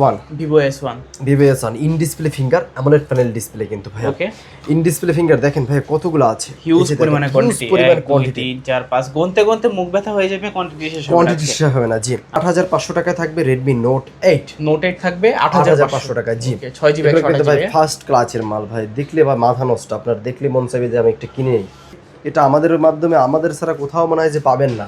One Vivo S one Vivo S one in display finger AMOLED panel display কিন্তু ভাই okay in display finger দেখেন ভাই কতগুলো আছে? হিউজ পরিমাণে কোয়ান্টিটি পরিমাণ কোয়ান্টিটি চার পাঁচ গুনতে গুনতে মুখ ব্যথা হয়ে যাবে কোয়ান্টিটি শেষ হবে কোয়ান্টিটি শেষ হবে না জি। আট হাজার পাঁচশো টাকায় থাকবে Redmi Note eight Note eight থাকবে আট আট হাজার হাজার পাঁচশো পাঁচশো টাকা জি জিবি ভাই ফার্স্ট ক্লাচের মাল ভাই। দেখলে ভাই মাথা নষ্ট আপনার দেখলে মন চাইবে যে আমি একটা কিনে নিই। এটা আমাদের মাধ্যমে আমাদের ছাড়া কোথাও মনে হয় যে পাবেন না।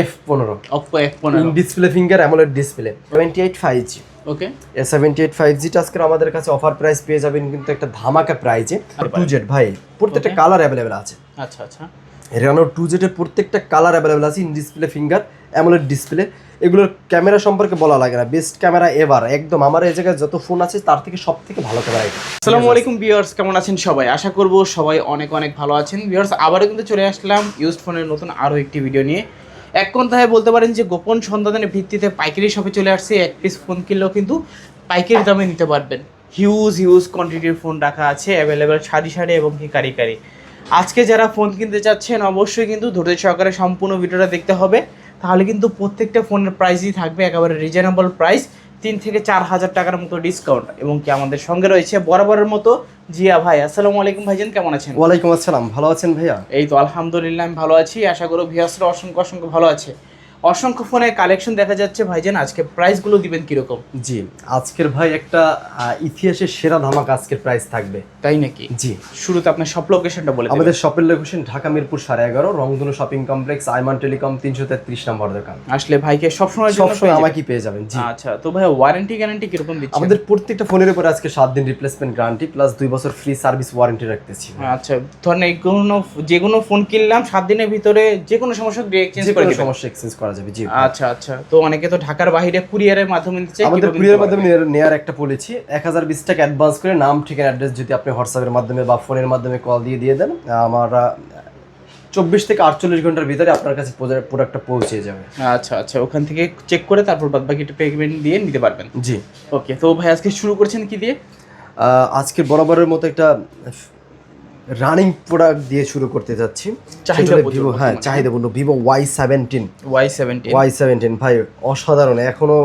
এফ পনেরো। অপ্পো এফ পনেরো। Display finger AMOLED display seventy eight five G okay A seventy eight five জিটা আজকে আমাদের কাছে অফার প্রাইস পেয়ে যাবেন কিন্তু একটা ধামাকা প্রাইজে টু জেড ভাই প্রত্যেকটা কালার অ্যাভেলেবেল আছে। আচ্ছা আচ্ছা। রেনো টু জেডের প্রত্যেকটা কালার অ্যাভেলেবেল আছে in display finger AMOLED display এগুলোর ক্যামেরা সম্পর্কে বলা লাগে না। বেস্ট ক্যামেরা এবার একদম আমার এই জায়গায় যত ফোন আছে তার থেকে সব থেকে ভালো ক্যামেরা এটা। আসসালামু আলাইকুম ভিউয়ার্স কেমন আছেন সবাই? আশা করব সবাই অনেক অনেক ভালো আছেন। ভিউয়ার্স আবারও কিন্তু চলে আসলাম ইউজ ফোনের নতুন আরও একটি ভিডিও নিয়ে। এক কথায় বলতে পারেন যে গোপন সন্ধানের ভিত্তিতে পাইকারি শপে চলে আসছে, এক পিস ফোন কিনলেও কিন্তু পাইকারি দামে নিতে পারবেন। হিউজ হিউজ কোয়ান্টিটির ফোন রাখা আছে অ্যাভেলেবেল সারি সারি এবং কি কারি কারি। আজকে যারা ফোন কিনতে চাচ্ছেন, অবশ্যই কিন্তু ধৈর্য সহকারে সম্পূর্ণ ভিডিওটা দেখতে হবে। তাহলে কিন্তু প্রত্যেকটা ফোনের প্রাইসই থাকবে, একেবারে রিজনেবল প্রাইস তিন থেকে চার হাজার টাকার মতো ডিসকাউন্ট এবং কি আমাদের সঙ্গে রয়েছে বরাবরের মতো জিয়া ভাই। আসসালামু আলাইকুম ভাইজান কেমন আছেন? ওয়ালাইকুম আসসালাম ভালো আছেন ভাইয়া? এই তো আলহামদুলিল্লাহ আমি ভালো আছি। আশা করো ভিয়াসরা অসংখ্য অসংখ্য ভালো আছে। অসংখ্য ফোনের কালেকশন দেখা যাচ্ছে ভাইজান আজকে প্রাইসগুলো দিবেন কীরকম? জি আজকের ভাই একটা ইতিহাসের সেরা ধামাক আজকের প্রাইস থাকবে। তাই নাকি? জি। শুরুতে আপনার সব লোকেশনটা বলে আমাদের শপের লোকেশন ঢাকা মিরপুর সাড়ে এগারো রংধনু শপিং কমপ্লেক্স আইমান টেলিকম তিনশো তেত্রিশ নম্বর দোকান। আসলে ভাইকে সবসময় সবসময় আমাকে পেয়ে যাবেন জি। আচ্ছা তো ভাই ওয়ারেন্টি গ্যারান্টি কীরকম দিচ্ছেন? আমাদের প্রত্যেকটা ফোনের উপর আজকে সাত দিন রিপ্লেসমেন্ট গ্যারান্টি প্লাস দুই বছর ফ্রি সার্ভিস ওয়ারেন্টি রাখতেছি। আচ্ছা ধরেন কোনো যে কোনো ফোন কিনলাম সাত দিনের ভিতরে যে কোনো সমস্যা এক্সচেঞ্জ করে সমস্যা এক্সচেঞ্জ করা যাবে জি আচ্ছা আচ্ছা। তো অনেকে তো ঢাকার বাইরে কুরিয়ারের মাধ্যমে নিচ্ছে আমাদের কীভাবে কুরিয়ার মাধ্যমে নেয়ার- একটা পলিছি এক হাজার বিশ টাকা অ্যাডভান্স করে নাম ঠিকানা অ্যাড্রেস যদি আপনি হোয়াটসঅ্যাপের মাধ্যমে বা ফোনের মাধ্যমে কল দিয়ে দিয়ে দেন আমরা চব্বিশ থেকে আটচল্লিশ ঘণ্টার ভিতরে আপনার কাছে প্রোডাক্টটা পৌঁছে যাবে? আচ্ছা আচ্ছা। ওখান থেকে চেক করে তারপর বাদ বাকি পেমেন্ট দিয়ে নিতে পারবেন। জি। ওকে তো ভাই আজকে শুরু করছেন কি দিয়ে? আজকে বরাবরের মতো একটা রানিং প্রোডাক্ট দিয়ে শুরু করতে যাচ্ছি। ভিভো হ্যাঁ। চাহিদাপূর্ণ Vivo Y seventeen Y seventy Y seventeen ভাই অসাধারণ এখনও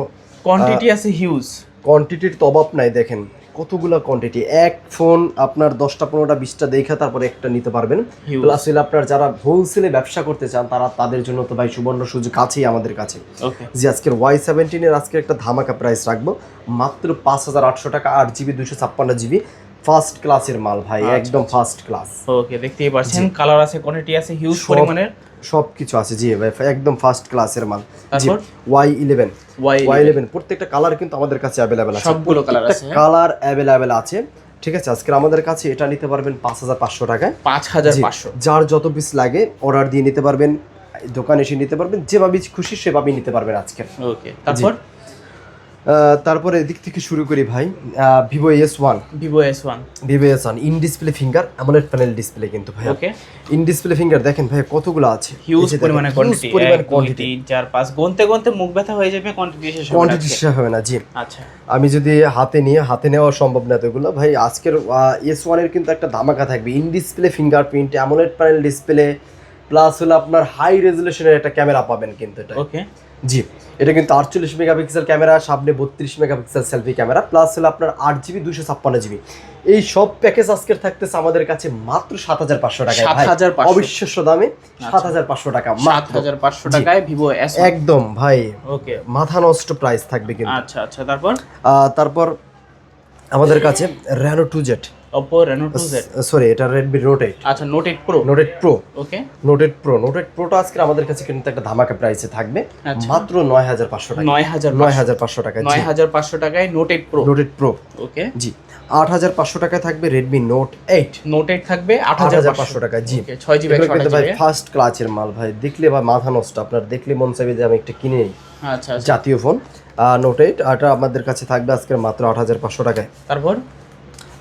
কোয়ান্টিটি আছে হিউজ কোয়ান্টিটির তো অভাব নাই দেখেন কতগুলো কোয়ান্টিটি এক ফোন আপনার দশটা পনেরোটা বিশটা দেখে তারপরে একটা নিতে পারবেন. প্লাস হলে আপনার যারা হোলসেলে ব্যবসা করতে চান তারা তাদের জন্য তো ভাই সুবর্ণ সুযোগ আছেই আমাদের কাছে। যে আজকের ওয়াই সেভেন্টিনের আজকে একটা ধামাকা প্রাইস রাখব। মাত্র পাঁচ হাজার আটশো টাকা আট জিবি দুশো ছাপ্পান্ন জিবি ফার্স্ট ক্লাসের মাল ভাই আচ্ছা, একদম ফার্স্ট ক্লাস ওকে দেখতেই পাচ্ছেন কালার আছে কোয়ান্টিটি আছে হিউজ পরিমাণের। সব কিছু আছে জি ভাই একদম ফার্স্ট ক্লাসের মাল। জি ওয়াই ইলেভেন ওয়াই ইলেভেন প্রত্যেকটা কালার কিন্তু আমাদের কাছে অ্যাভেলেবেল আছে। সবগুলো কালার আছে? কালার অ্যাভেলেবেল আছে। ঠিক আছে আজকে আমাদের কাছে এটা নিতে পারবেন পাঁচ হাজার পাঁচশো টাকায়। পাঁচ হাজার পাঁচশো। যার যত পিস লাগে অর্ডার দিয়ে নিতে পারবেন দোকানে এসে নিতে পারবেন যেভাবে খুশি সেভাবেই নিতে পারবেন আজকে। ওকে তারপর? তারপরে এদিক থেকে শুরু করি ভাই Vivo S one Vivo S one Vivo S one in display finger AMOLED panel display কিন্তু ভাই ওকে ইন ডিসপ্লে ফিঙ্গার দেখেন ভাই কতগুলো আছে। হিউজ পরিমাণে কোয়ান্টিটি পরিমাণ কোয়ান্টিটি চার পাঁচ গুনতে গুনতে মুখ ব্যথা হয়ে যাবে কোয়ান্টিটি শেষ হবে কোয়ান্টিটি শেষ হবে না জি। আচ্ছা। আমি যদি হাতে নিয়ে হাতে নেওয়া সম্ভব না এতগুলো ভাই আজকের এস ওয়ানের কিন্তু একটা ধামাকা থাকবে। In display fingerprint AMOLED panel display plus হলো আপনার হাই রেজুলেশনের একটা ক্যামেরা পাবেন কিন্তু এটা। ওকে জি। এটা কিন্তু আটচল্লিশ মেগাপিক্সেল ক্যামেরা সামনে বত্রিশ মেগাপিক্সেল সেলফি ক্যামেরা প্লাস হলো আপনার আট জিবি দুশো ছাপ্পান্ন জিবি এই সব প্যাকেজ আজকের থাকতেছে আমাদের কাছে মাত্র সাত হাজার পাঁচশো টাকা 7,500 অবিশ্বাস্য দামে সাত হাজার পাঁচশো টাকা সাত হাজার পাঁচশো টাকায় ভিভো এস একদম ভাই। ওকে। মাথা নষ্ট প্রাইস থাকবে কিন্তু। আচ্ছা আচ্ছা। তারপর? তারপর আমাদের কাছে Reno two Z Reno two Z sorry এটা রেডমি নোট এইট আচ্ছা Note eight Pro Note eight Pro okay Note eight Pro Note eight প্রোটা আজকে আমাদের কাছে কিন্তু একটা ধামাকা প্রাইসে থাকবে। আচ্ছা। মাত্র নয় হাজার পাঁচশো টাকা। নয় হাজার নয় হাজার পাঁচশো টাকা জি। নয় হাজার পাঁচশো টাকায় Note eight Pro Note eight Pro okay জি। আট হাজার পাঁচশো টাকায় থাকবে Redmi Note eight Note eight থাকবে আট আট হাজার হাজার পাঁচশো পাঁচশো টাকা জি। Okay, ছয় জিবি এগুলো একশো কিন্তু আঠাশ ভাই জিবি ফার্স্ট ক্লাচের মাল ভাই। দেখলে ভাই মাথা নষ্ট। আপনার দেখলে মন চাইবে যে আমি একটা কিনে নিই। আচ্ছা আচ্ছা। জাতীয় ফোন নোট এইট এটা আমাদের কাছে থাকবে আজকের মাত্র আট হাজার পাঁচশো টাকায়। তারপর?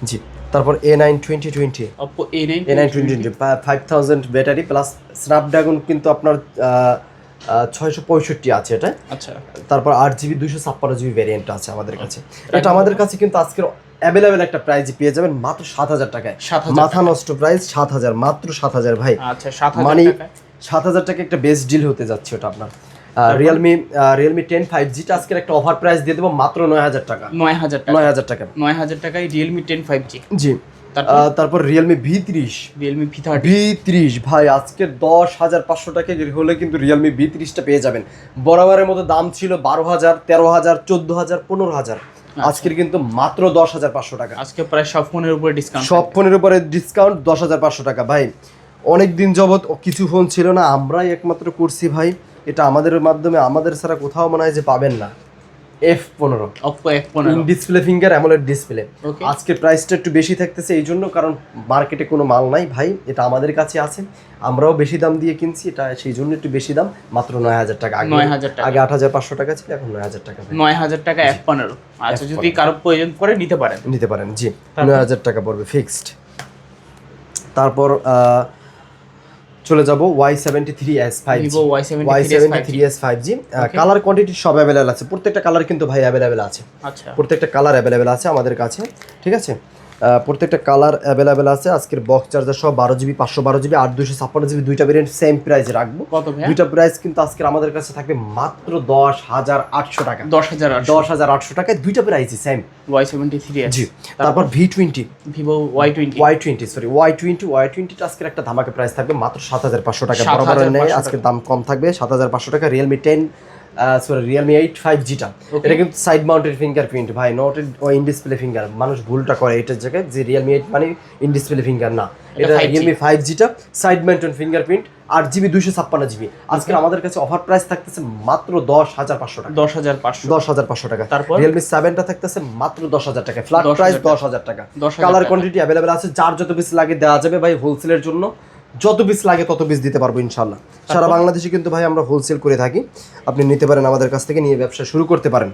জি। তারপর A nine twenty twenty Oppo A nine A nine twenty five thousand battery plus Snapdragon কিন্তু আপনার ছয়শো পঁয়ষট্টি আছে এটা। আচ্ছা। তারপর আট জিবি দুশো ছাপ্পান্ন জিবি ভ্যারিয়েন্ট আছে আমাদের কাছে। এটা আমাদের কাছে কিন্তু আজকের অ্যাভেলেবেল একটা প্রাইস পেয়ে যাবেন মাত্র সাত হাজার টাকায়। মাথা নষ্ট প্রাইস সাত হাজার মাত্র সাত হাজার ভাই। আচ্ছা সাত হাজার মানে সাত হাজার টাকা একটা বেস্ট ডিল হতে যাচ্ছে ওটা আপনার। রিয়েলমি রিয়েলমি টেন ফাইভ জিটা আজকের একটা অফার প্রাইস দিয়ে দেবো মাত্র নয় হাজার টাকা। নয় হাজার টাকা। নয় হাজার টাকা। নয় হাজার টাকায় রিয়েলমি টেন ফাইভ জি জি। তারপর? রিয়েলমি ভি ত্রিশ। রিয়েলমি ভি থার্টি ভি ত্রিশ ভাই আজকে দশ হাজার পাঁচশো টাকা হলে কিন্তু রিয়েলমি ভি ত্রিশটা পেয়ে যাবেন। বরাবরের মতো দাম ছিল বারো হাজার তেরো হাজার চোদ্দ হাজার পনেরো হাজার। আজকের কিন্তু মাত্র দশ হাজার পাঁচশো টাকা। আজকে প্রায় সব ফোনের উপরে ডিসকাউন্ট সব ফোনের উপরে ডিসকাউন্ট দশ হাজার পাঁচশো টাকা। ভাই অনেক দিন যাবৎ কিছু ফোন ছিল না আমরাই একমাত্র করছি ভাই। এটা আমাদের মাধ্যমে আমাদের ছাড়া কোথাও মনে হয় যে পাবেন না। এফ পনেরো। অপ্পো এক পনেরো। Display finger AMOLED display. আজকের প্রাইসটা একটু বেশি থাকতেছে এই জন্য কারণ মার্কেটে কোনো মাল নাই। ভাই এটা আমাদের কাছে আছে। আমরাও বেশি দাম দিয়ে কিনছি এটা সেই জন্য একটু বেশি দাম। মাত্র নয় হাজার টাকা। আগে 9,000 টাকা। আগে আট হাজার পাঁচশো টাকা ছিল এখন নয় হাজার টাকা। নয় হাজার টাকা এক পনেরো। আচ্ছা যদি কারও প্রয়োজন পড়ে নিতে পারেন। নিতে পারেন জি? নয় হাজার টাকা পড়বে ফিক্সড তারপর আহ, চলে যাব Y seventy three S five Y seventy three S five G colour quantity সব অ্যাভেলেবেল আছে। প্রত্যেকটা কালার কিন্তু ভাই অ্যাভেলেবেল আছে। আচ্ছা। প্রত্যেকটা কালার অ্যাভেলেবেল আছে আমাদের কাছে। ঠিক আছে? প্রত্যেকটা কালার অ্যাভেলেবেল আছে। আজকের বক্স চার্জার সহ বারো জিবি পাঁচশো বারো জিবি আট দুশো ছাপ্পান্ন জিবি দুইটা ভেরিয়েন্ট সেম প্রাইসে রাখব। দুইটা প্রাইস কিন্তু আজকের আমাদের কাছে থাকবে মাত্র দশ হাজার আটশো টাকা। দশ হাজার দশ হাজার আটশো টাকায় দুইটা প্রাইসই সেম ওয়াই সেভেন্টি থ্রি জি। তারপর V twenty Vivo Y twenty Y twenty sorry Y twenty Y টোয়েন্টিটা আজকের একটা ধামাকে প্রাইস থাকবে মাত্র সাত হাজার পাঁচশো টাকা। 7,500 বরাবর নেই আজকের দাম কম থাকবে। সাত হাজার পাঁচশো টাকা Realme ten sorry Realme eight five জিটা এটা কিন্তু সাইড মাউন্টেড ফিঙ্গারপ্রিন্ট ভাই নট ইন ডিসপ্লে ফিঙ্গার মানুষ ভুলটা করে এটার জায়গায় যে রিয়েলমি এইট মানে ইন ডিসপ্লে ফিঙ্গার না। এটা রিয়েলমি ফাইভ জিটা সাইড মাউন্টেড ফিঙ্গারপ্রিন্ট আট জিবি দুইশো ছাপ্পান্ন জিবি আজকে আমাদের কাছে অফার প্রাইস থাকতেছে মাত্র দশ হাজার পাঁচশো টাকা। দশ হাজার পাঁচশো। দশ হাজার পাঁচশো টাকা। তারপর? রিয়েলমি সেভেনটা থাকতেছে মাত্র দশ হাজার টাকা। ফ্ল্যাট প্রাইস দশ হাজার টাকা। কালার কোয়ান্টিটি অ্যাভেলেবেল আছে যার যত পিস লাগে দেওয়া যাবে ভাই হোলসেলের জন্য। যত পিস লাগে তত পিস দিতে পারব ইনশাল্লাহ সারা বাংলাদেশে কিন্তু ভাই আমরা হোলসেল করে থাকি। আপনি নিতে পারেন আমাদের কাছ থেকে নিয়ে ব্যবসা শুরু করতে পারেন।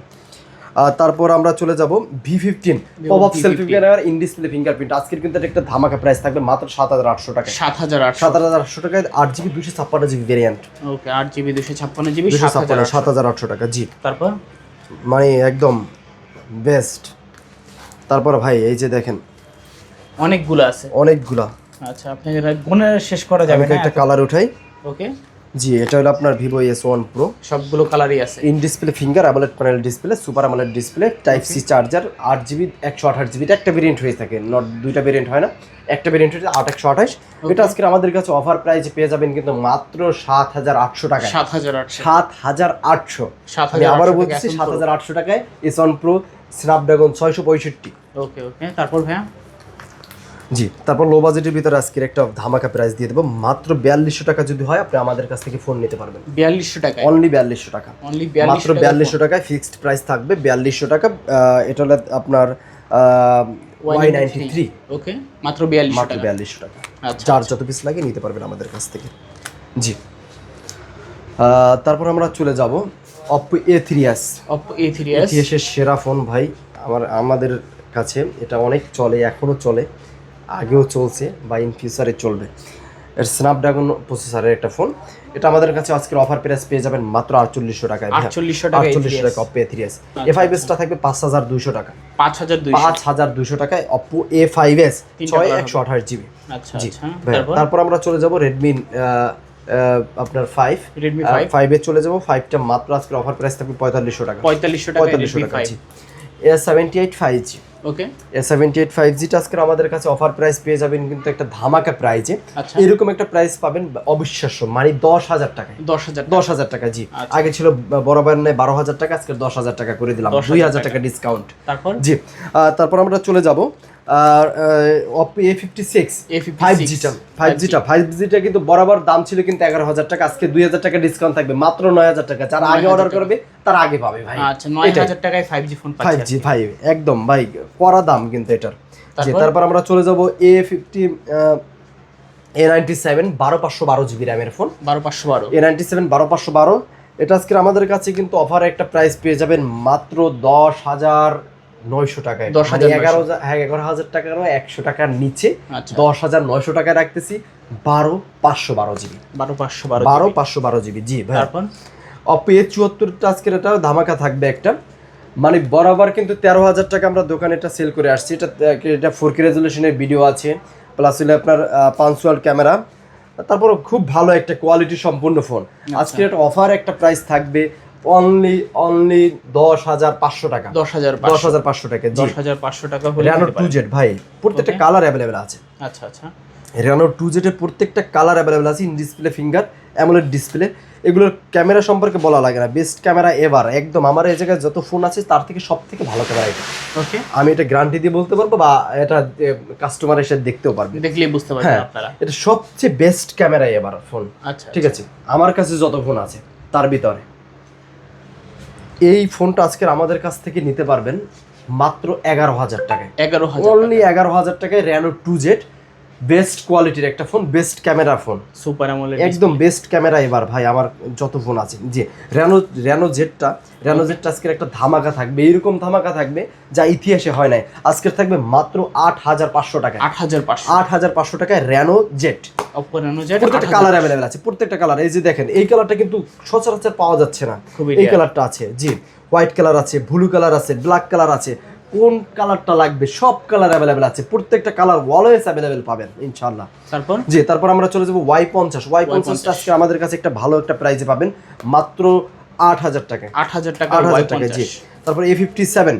তারপর আমরা চলে যাব V fifteen pop up V15 selfie in display fingerprint আজকের কিন্তু একটা ধামাকা প্রাইস থাকবে মাত্র সাত হাজার আটশো টাকা সাত হাজার সাত হাজার আটশো টাকায় আট জিবি দুশো ছাপ্পান্ন জিবি ভেরিয়েন্ট ওকে আট জিবি দুশো ছাপ্পান্ন জিবি দুশো ছাপ্পান্ন সাত হাজার আটশো। টাকা জি। তারপর? মানে একদম বেস্ট তারপর ভাই এই যে দেখেন। অনেকগুলো আছে। অনেকগুলা। আচ্ছা আপনাকে গুণে শেষ করা যাবে না একটা কালার উঠাই। ওকে জি এটা হলো আপনার ভিভো এস ওয়ান প্রো সবগুলো কালারই আছে। In display finger AMOLED panel display super AMOLED display type C charger আট জিবি একশো আঠাশ জিবি একটা ভেরিয়েন্ট হয়ে থাকে নট দুইটা ভেরিয়েন্ট হয় না। একটা ভেরিয়েন্ট হচ্ছে আট একশো আঠাশ। এটা আজকে আমাদের কাছে অফার প্রাইসে পেয়ে যাবেন কিন্তু মাত্র সাত হাজার আটশো টাকায়। সাত হাজার সাত হাজার আটশো। আমি আবারও বলছি সাত হাজার আটশো টাকায় এস ওয়ান প্রো স্ন্যাপড্রাগন ছয়শো পঁয়ষট্টি। ওকে ওকে তারপর ভাইয়া? জি। তারপর লো বাজেটের ভিতরে আজকের একটা ধামাকা প্রাইস দিয়ে দেবো। মাত্র বিয়াল্লিশশো টাকা যদি হয় আপনি আমাদের কাছ থেকে ফোন নিতে পারবেন। বিয়াল্লিশশো টাকা অনলি বিয়াল্লিশশো টাকা। অনলি মাত্র বিয়াল্লিশশো টাকায় ফিক্সড প্রাইস থাকবে। বিয়াল্লিশশো টাকা এটা হলো আপনার ওয়াই নাইনটি থ্রি ওকে মাত্র মাত্র বিয়াল্লিশশো টাকা। আচ্ছা যার যত পিস লাগে নিতে পারবেন আমাদের কাছ থেকে। জি। তারপর আমরা চলে যাব Oppo A three S Oppo A three S সেরা ফোন ভাই। আমার আমাদের কাছে এটা অনেক চলে এখনও চলে। আগেও চলছে বা ইন ফিউচারে চলবে। এর স্ন্যাপড্রাগন প্রসেসরের একটা ফোন এটা আমাদের কাছে আজকের অফার প্রাইস পেয়ে যাবেন মাত্র আটচল্লিশশো টাকায়। আটচল্লিশশো টাকা আটচল্লিশশো টাকা Oppo A three S A five এসটা থাকবে পাঁচ হাজার দুইশো টাকা। পাঁচ হাজার পাঁচ হাজার দুইশো টাকায় অপো এ ফাইভ এস ছয় একশো আঠাশ জিবি। আচ্ছা জি আচ্ছা। তারপর? তারপর আমরা চলে যাব রেডমি আপনার ফাইভ রেডমি ফাইভ ফাইভে চলে যাব। ফাইভটা মাত্র আজকের অফার প্রাইস থাকবে পঁয়তাল্লিশশো টাকা। পঁয়তাল্লিশশো টাকা পঁয়তাল্লিশশো টাকা A seventy eight five G okay A seventy eight five জিটা আমাদের কাছে অফার প্রাইস পেয়ে যাবেন কিন্তু একটা ধামাকা প্রাইজে আচ্ছা। এরকম একটা প্রাইস পাবেন অবিশ্বাস্য মানে দশ হাজার টাকায়। দশ হাজার দশ হাজার টাকা জি। আচ্ছা। আগে ছিল বরাবর বারো হাজার টাকা আজকে দশ হাজার টাকা করে দিলাম। দুই হাজার টাকা। ডিসকাউন্ট তারপর? জি। তারপর আমরা চলে যাব। আর Oppo A fifty six A56 five জিটা five জিটা ফাইভ জিটা কিন্তু বরাবর দাম ছিল কিন্তু এগারো হাজার টাকা আজকে দুই হাজার টাকা ডিসকাউন্ট থাকবে মাত্র নয় হাজার টাকা যারা আগে অর্ডার করবে তার আগে পাবে ভাই। আচ্ছা নয় হাজার টাকায় five G phone five G five একদম ভাই করা দাম কিন্তু এটার। তারপর? তারপর আমরা চলে যাব A fifty A ninety seven বারো পাঁচশো বারো জিবি র্যামের ফোন বারো পাঁচশো বারো। এ নাইনটি সেভেন বারো পাঁচশো বারো। এটা আজকে আমাদের কাছে কিন্তু অফারে একটা প্রাইস পেয়ে যাবেন মাত্র দশ হাজার নয়শো টাকায়। 10,900 মানে এগারো হাজার হ্যাঁ এগারো হাজার টাকারও একশো টাকার নিচে আচ্ছা। দশ হাজার নয়শো টাকায় রাখতেছি বারো পাঁচশো বারো জিবি। বারো পাঁচশো বারো বারো পাঁচশো বারো জিবি জি তারপর? অপো চুয়াত্তরটা আজকের এটা ধামাকা থাকবে একটা। মানে বরাবর কিন্তু তেরো হাজার টাকা আমরা দোকানে এটা সেল করে আসছি। এটা এটা ফোর কে রেজলিউশনের ভিডিও আছে প্লাস হলে আপনার পাঁচওয়াল ক্যামেরা তারপর খুব ভালো একটা কোয়ালিটি সম্পূর্ণ ফোন আজকে একটা অফার একটা প্রাইস থাকবে। অনলি অনলি দশ হাজার পাঁচশো টাকা। দশ হাজার দশ হাজার পাঁচশো টাকা দশ হাজার পাঁচশো টাকা রেনো টু জেড ভাই প্রত্যেকটা কালার অ্যাভেলেবেল আছে। আচ্ছা আচ্ছা। রেনো টু জেডের প্রত্যেকটা কালার অ্যাভেলেবেল আছে in display finger amoled display এগুলোর ক্যামেরা সম্পর্কে বলা লাগে না। বেস্ট ক্যামেরা এবার একদম আমার এই জায়গায় যত ফোন আছে তার থেকে সব থেকে ভালো ক্যামেরা এটা। ওকে আমি এটা গ্যারান্টি দিয়ে বলতে পারব বা এটা কাস্টমার এসে দেখতেও পারবে। দেখলেই বুঝতে পারবেন হ্যাঁ আপনারা। এটা সবচেয়ে বেস্ট ক্যামেরা এবার ফোন আচ্ছা ঠিক আছে? আমার কাছে যত ফোন আছে তার ভিতরে। এই ফোনটা আজকের আমাদের কাছ থেকে নিতে পারবেন মাত্র এগারো হাজার টাকায়। এগারো হাজার অনলি এগারো হাজার টাকায় র্যানো টু জেড বেস্ট কোয়ালিটির একটা phone best camera phone super AMOLED একদম বেস্ট ক্যামেরা এবার ভাই আমার যত ফোন আছে। যে র্যানো র্যানো জেটটা র্যানো জেটটা আজকের একটা ধামাকা থাকবে এইরকম ধামাকা থাকবে যা ইতিহাসে হয় নাই। আজকের থাকবে মাত্র আট হাজার পাঁচশো টাকায়। আট হাজার পাঁচশো। আট হাজার পাঁচশো টাকায় র্যানো জেট রেনো প্রত্যেকটা কালার অ্যাভেলেবেল আছে প্রত্যেকটা কালার এই যে দেখেন এই কালারটা কিন্তু সচরাচর পাওয়া যাচ্ছে না। খুবই এই কালারটা আছে জি। হোয়াইট কালার আছে ব্লু কালার আছে ব্ল্যাক কালার আছে। কোন কালারটা লাগবে? সব কালার অ্যাভেলেবেল আছে। প্রত্যেকটা কালার অলওয়েজ অ্যাভেলেবেল পাবেন ইনশাআল্লাহ। তারপর? জি তারপর আমরা চলে যাব ওয়াই পঞ্চাশ। ওয়াই পঞ্চাশটা আজকে আমাদের কাছে একটা ভালো একটা প্রাইজে পাবেন মাত্র আট হাজার টাকায় আট হাজার টাকা আট হাজার টাকা জি। তারপর A fifty seven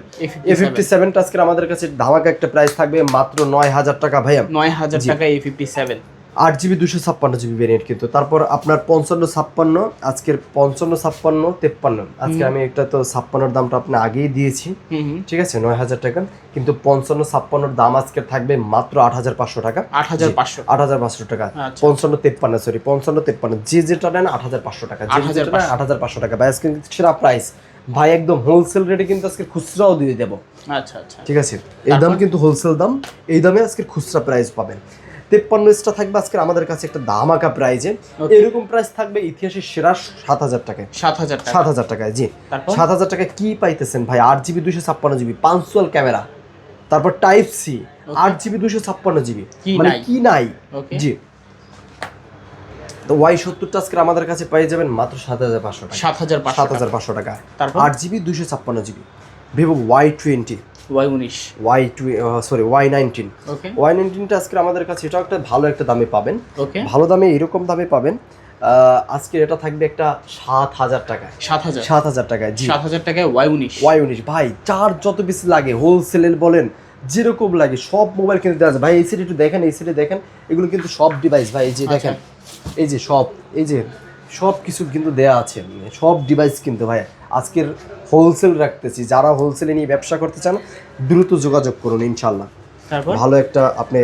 A fifty সেভেনটা আজকে আমাদের কাছে ধামাকা একটা প্রাইস থাকবে মাত্র নয় হাজার টাকা ভাইয়া। নয় হাজার। টাকা এ ফিফটি সেভেন আট জিবি দুশো ছাপ্পান্ন জিবি ভেরিয়েন্ট কিন্তু। তারপর আপনার পঞ্চান্ন ছাপ্পান্ন আজকের পঞ্চান্ন ছাপ্পান্ন তেপ্পান্ন। আজকে আমি একটা তো ছাপ্পান্নর দামটা আপনি আগেই দিয়েছি। ঠিক আছে? নয় হাজার টাকা। কিন্তু পঞ্চান্ন ছাপ্পান্নর দাম আজকে থাকবে মাত্র আট হাজার পাঁচশো টাকা। আট হাজার পাঁচশো। আট হাজার পাঁচশো টাকা। আচ্ছা। পঞ্চান্ন তেপ্পান্ন সরি পঞ্চান্ন তেপ্পান্ন। যে যেটা নেন আট হাজার পাঁচশো টাকা। যে যেটা আট হাজার পাঁচশো টাকা। ভাই আজকে সেরা প্রাইস ভাই একদম হোলসেল রেটে কিন্তু আজকে খুচরাও দিয়ে দেবো। আচ্ছা আচ্ছা। ঠিক আছে? এই দাম কিন্তু হোলসেল দাম। এই দামে আজকে খুচরা প্রাইস পাবেন। তেপ্পান্ন এক্সট্রা থাকবে আজকে আমাদের কাছে একটা দামাকা প্রাইজে এরকম প্রাইস থাকবে ইতিহাসের সেরা সাত হাজার টাকায়। সাত হাজার সাত হাজার টাকায় জি। সাত হাজার টাকায় কি পাইতেছেন ভাই? আট জিবি দুশো ছাপ্পান্ন জিবি পাঁচশোয়াল ক্যামেরা তারপর টাইপ সি আট জিবি দুশো ছাপ্পান্ন জিবি। মানে কি নাই? জি। তো ওয়াই সত্তরটা আজকে আমাদের কাছে পেয়ে যাবেন মাত্র সাত হাজার পাঁচশো টাকা। সাত হাজার পাঁচশো সাত হাজার পাঁচশো টাকা। আট জিবি দুশো ছাপ্পান্ন GB. Vivo Y twenty Y উনিশ। Y two sorry Y nineteen okay Y নাইনটিনটা আজকে আমাদের কাছে এটাও একটা ভালো একটা দামে পাবেন। ওকে ভালো দামে এরকম দামে পাবেন। আজকে এটা থাকবে একটা সাত হাজার টাকায়। সাত হাজার? সাত হাজার টাকায় জি। সাত হাজার টাকায় ওয়াই উনিশ। ওয়াই উনিশ। ভাই চার যত বেশি লাগে হোলসেলের বলেন যেরকম লাগে সব মোবাইল কিনতে দেওয়া ভাই এই সিটে একটু দেখেন এই সিটে দেখেন এগুলো কিন্তু সব ডিভাইস ভাই এই যে আচ্ছা। দেখেন এই যে সব এই যে সব কিছু কিন্তু দেয়া আছে। সব ডিভাইস কিন্তু ভাই আজকের হোলসেল রাখতেছি। যারা হোলসেলে নিয়ে ব্যবসা করতে চান দ্রুত যোগাযোগ করুন ইনশাল্লাহ ভালো একটা আপনি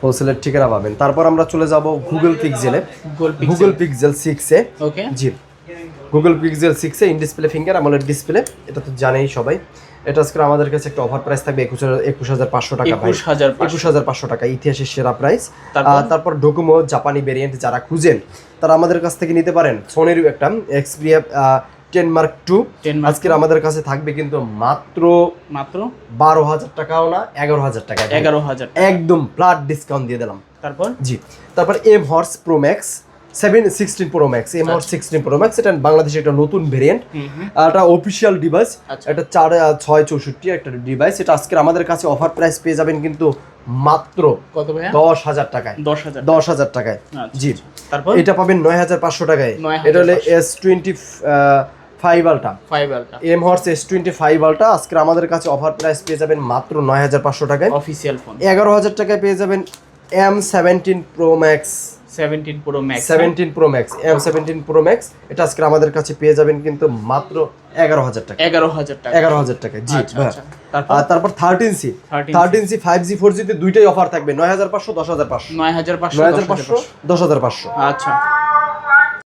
হোলসেলের ঠিকানা পাবেন। তারপর আমরা চলে যাব গুগল পিক্সেলে গুগল পিক্সেল সিক্সে জি। গুগল পিক্সেল সিক্সে ইন ডিসপ্লে ফিঙ্গার আমলের ডিসপ্লে এটা তো জানেই সবাই। এটা আজকে আমাদের কাছে একটা অফার প্রাইস থাকবে একুশ হাজার একুশ হাজার পাঁচশো টাকা একুশ হাজার একুশ হাজার পাঁচশো টাকা ইতিহাসের সেরা প্রাইস তারপর? ডোকোমো জাপানি ভেরিয়েন্ট যারা খুঁজেন তারা আমাদের কাছ থেকে নিতে পারেন। সোনির একটা এক্সপিরিয়া টেন মার্ক টু 10 আজকের আমাদের কাছে থাকবে কিন্তু মাত্র মাত্র? বারো হাজার টাকাও না এগারো হাজার টাকা। এগারো হাজার একদম ফ্ল্যাট ডিসকাউন্ট দিয়ে দিলাম। তারপর? জি। তারপর M horse pro max seven sixteen pro max M হর্স সিক্সটিন প্রো ম্যাক্স এটা বাংলাদেশে একটা নতুন ভেরিয়েন্ট এটা অফিসিয়াল ডিভাইস আচ্ছা। এটা চার ছয় চৌষট্টি একটা ডিভাইস এটা আমাদের কাছে অফার প্রাইস পেয়ে যাবেন কিন্তু মাত্র কত দশ হাজার টাকায়। দশ হাজার দশ হাজার টাকায়। আচ্ছা, জি। তারপর? এটা পাবেন নয় হাজার পাঁচশো টাকায়। এটা হলে S twenty five ultra five ultra M হর্স এস টোয়েন্টি ফাইভ আলটা আজকের আমাদের কাছে অফার প্রাইস পেয়ে যাবেন মাত্র নয় হাজার পাঁচশো টাকায়। অফিসিয়াল ফোন এগারো হাজার টাকায় পেয়ে যাবেন M seventeen pro max seventeen pro max seventeen pro max M seventeen pro max এটা আজকে আমাদের কাছে পেয়ে যাবেন কিন্তু মাত্র এগারো হাজার টাকা। এগারো হাজার টাকা। এগারো হাজার টাকা জি আচ্ছা। আচ্ছা। তারপর? আর তারপর thirteen C 13C thirteen C five G four জিতে দুইটাই অফার থাকবে নয় হাজার পাঁচশো দশ হাজার পাঁচশো। হাজার পাঁচশো হাজার পাঁচশো। দশ হাজার পাঁচশো। আচ্ছা।